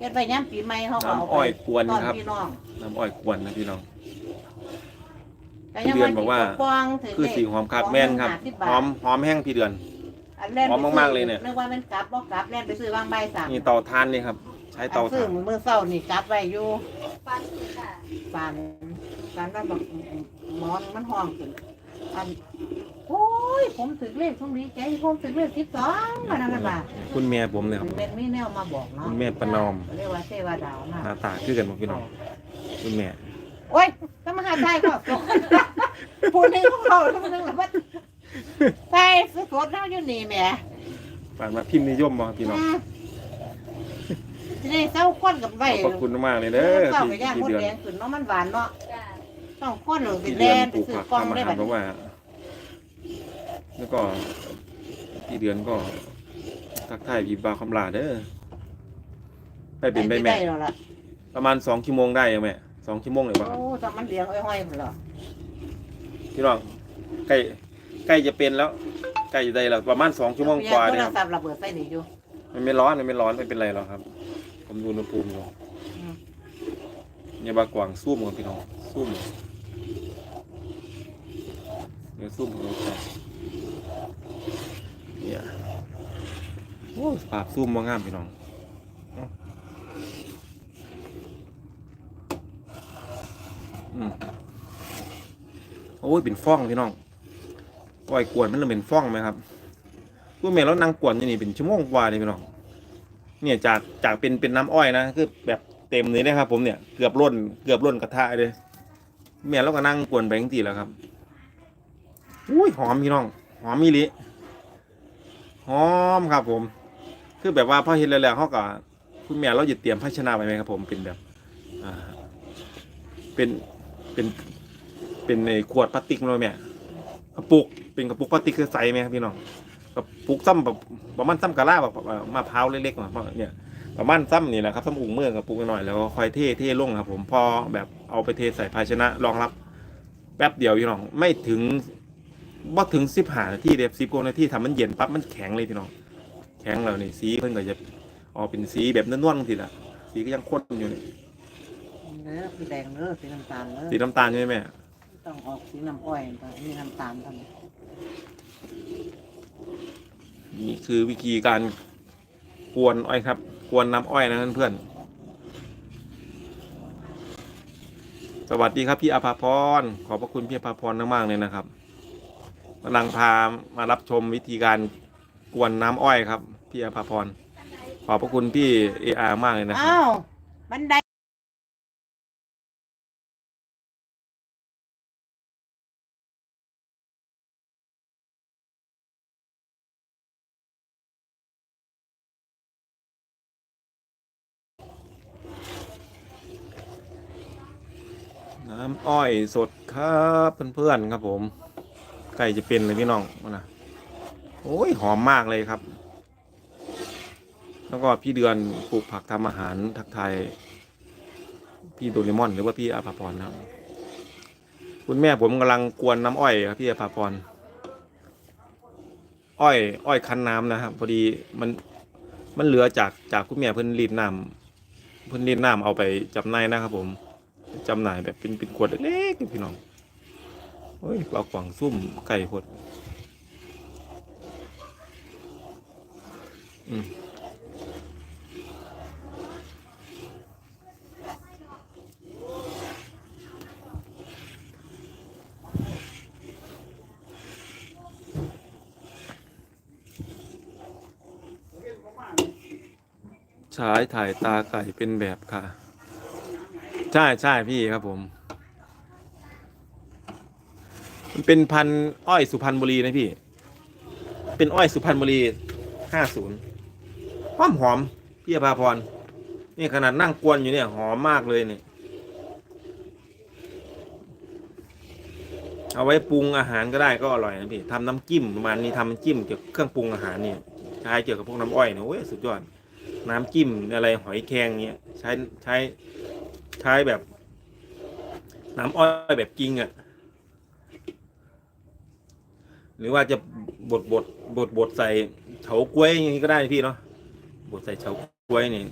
เฮ็ดไปย่ำปีใหม่เขาก็เอาน้ำไปอ้อยกวนตอนครับ พี่น้องน้ำอ้อยกวนนะพี่น้องแต่ยังพี่เดือนบอกว่า ปองถึงคือสีหอมครับแม่นครับ50หอมหอมแห้งพี่เดือนอันแรกหอมมากๆเลยเนี่ย นึกว่ามันกลับบ่กลับแล่นไปซื้อวางใบสามนี่เตาทานนี่ครับ ใช้เตาอันซื้อถ่านมื้อเช้านี่กลับไว้อยู่ฟันค่ะปานปานว่าบักหมอนมันห้องขึ้นอันโอ้ ยผมถึงเลขผมดีใจผมถึงเลข12มานั่นน่ะบ่าคุณแม่ผมเนี่ยครับ เป็นมีแนวมาบอกเนาะคุณแม่ประนอม เรียกว่าเทวดาหมาน้าตาคือกันบ่พี่น้องคุณแม่ โอ้ยก็มาหาชายก็พูดนึงของเขาพูดนึงแล้วว่าใช่สุดโคตรเท่าอยู่นี่แหม่ปานว่าพิมพ์นิยมบ่พี่น้องอืมทีนี้เศร้าข้นกับใบขอบคุณมากเลยเอเด้อเศร้าพี่ไปย่างพี่มดเดือนแดงขึ้นเนาะมันหวานเนาะจ้า ต้องข้นหรือเป็พี่นเดืแดอนนปไปลูกซื้อผักกล้องทำอาได้หารแบบ เพราะว่า แล้วก็พี่เดือนก็ทักทายพี่บาวคำลาเด้อไปเป็นไปแม่ได้แล้วล่ะประมาณสองชั่วโมงได้ยังแม่สองชั่วโมงเลยว่าโอ้ตอนมันเลี้ยงห้อยๆหมดเหรอพี่น้องใกล้ใกล้จะเป็นแล้วใกล้จะได้แล้วประมาณสองชั่วโมงกว่าโทเนี่ยรครับศัพท์ระเบิดใส่นี่อยู่ มันไม่ร้อนมันไม่ร้อนไม่เป็นไรหรอกครับ ผมดูอุณหภูมิอยู่อืม เนี่ยบากวางซุ่มกันพี่น้องซุ่มเนี่ยซุ่มกันไปเนี่ยโอ้ ภาพซุ่มมางามพี่น้องอาอืมโอ้ยเป็นฟ้องพี่น้องก้อยกวนมันเริ่มเป็นฟ้องไหมครับกูเมลแล้วนางกวนอยู่นี่เป็นชั่วโมงกว่าเลยพี่น้อง เนี่ยจากจากเป็นเป็นน้ำอ้อยนะคือแบบเต็มเลยนะครับ ผมเนี่ยเกือบล้นเกือบล้นกระทะเลยเมียเราก็นั่งกวนไปทั้งทีแล้วครับอุ้ยหอมพี่น้อง หอมมีลิหอมครับผม คือแบบว่าพอเห็นแล้วๆเขาก็คุณแม่เราหยุดเตรียมภาชนะไว้ไหมครับผมเป็นแบบอ่าเป็นเป็นเป็นในขวดพลาสติกเลยแม่กระปุกเป็นกระปุกพลาสติกคือใสไหมครับพี่น้องกับปลูกซ้ำแบบประมาณซ้ำกะลาแบบมะพร้าวเล็กๆมาเนี่ยประมาณซ้ำนี่แหละครับซ้ำอุงเมืองกับปลูกหน่อยแล้วก็ค่อยเท่เท่ลงครับผมพอแบบเอาไปเทใส่ภาชนะรองรับแป๊บเดียวพี่น้องไม่ถึงบ่ถึงสิบห้านาทีเด็บสิบกว่านาทีทำมันเย็นปั๊บมันแข็งเลยพี่น้อง แข็งแล้วนี่สีเพิ่นก็จะออกเป็นสีแบบนวลๆทีละสีก็ยังข้นอยู่นี่เนื้อสีแดงเนื้อสีน้ำตาลเนื้สีน้ำตาลใช่ไหมแม่ต้องออกสีน้ำอ้อยมีน้ำตาลทำนี่คือวิธีการกวนอ้อยครับ กวนน้ำอ้อยนะเพื่อนๆสวัสดีครับพี่อภาพร ขอบพระคุณพี่อภาพรมากๆเลยนะครับกำลังพามารับชมวิธีการ กวนน้ำอ้อยครับ พี่อภาพร ขอบพระคุณพี่เออามากเลยนะครับ อ้าวบันไดน้ำอ้อยสดครับเพื่อนๆครับผมใกล้จะเป็นเลยพี่น้องนะ โอ้ยหอมมากเลยครับ แล้วก็พี่เดือนปลูกผักทำอาหารทักทายพี่โดเรมอน หรือว่าพี่อาภาพรนะครับคุณแม่ผมกำลังกวนน้ำอ้อยครับพี่อาภาพรอ้อย อ้อยคั้นน้ำนะครับพอดีมันมันเหลือจากจากคุณแม่เพิ่นรีดน้ำเพิ่นรีดน้ำเอาไปจำหน่ายนะครับ ผมจำหน่ายแบบเป็นเป็นขวดเล็กๆพี่น้องโอ้ยเอากว่างซุ่มไก่พด อืมฉายถ่ายตาไก่เป็นแบบค่ะ ใช่ใช่พี่ครับผม มันเป็นพันอ้อยสุพรรณบุรีนะพี่ เป็นอ้อยสุพรรณบุรีห้าศูนย์ หอมหอมพี่อภาพร นี่ขนาดนั่งกวนอยู่เนี่ยหอมมากเลยเนี่ยเอาไว้ปรุงอาหารก็ได้ก็อร่อยนะพี่ทำน้ำจิ้มประมาณนี้ทำจิ้มเกี่ยวกับเครื่องปรุงอาหารนี่ใช้เกี่ยวกับพวกน้ำอ้อยเนี่ยโอ้ยสุดยอดน้ำจิ้มอะไรหอยแครงเงี้ยใช้ใช้ใช้แบบ น้ำอ้อยแบบจริงอะ่ะหรือว่าจะบดบดบดบดใส่เฉาก๊วยอย่างนี้ก็ได้พี่เนาะ บดใส่เฉาก๊วยนี่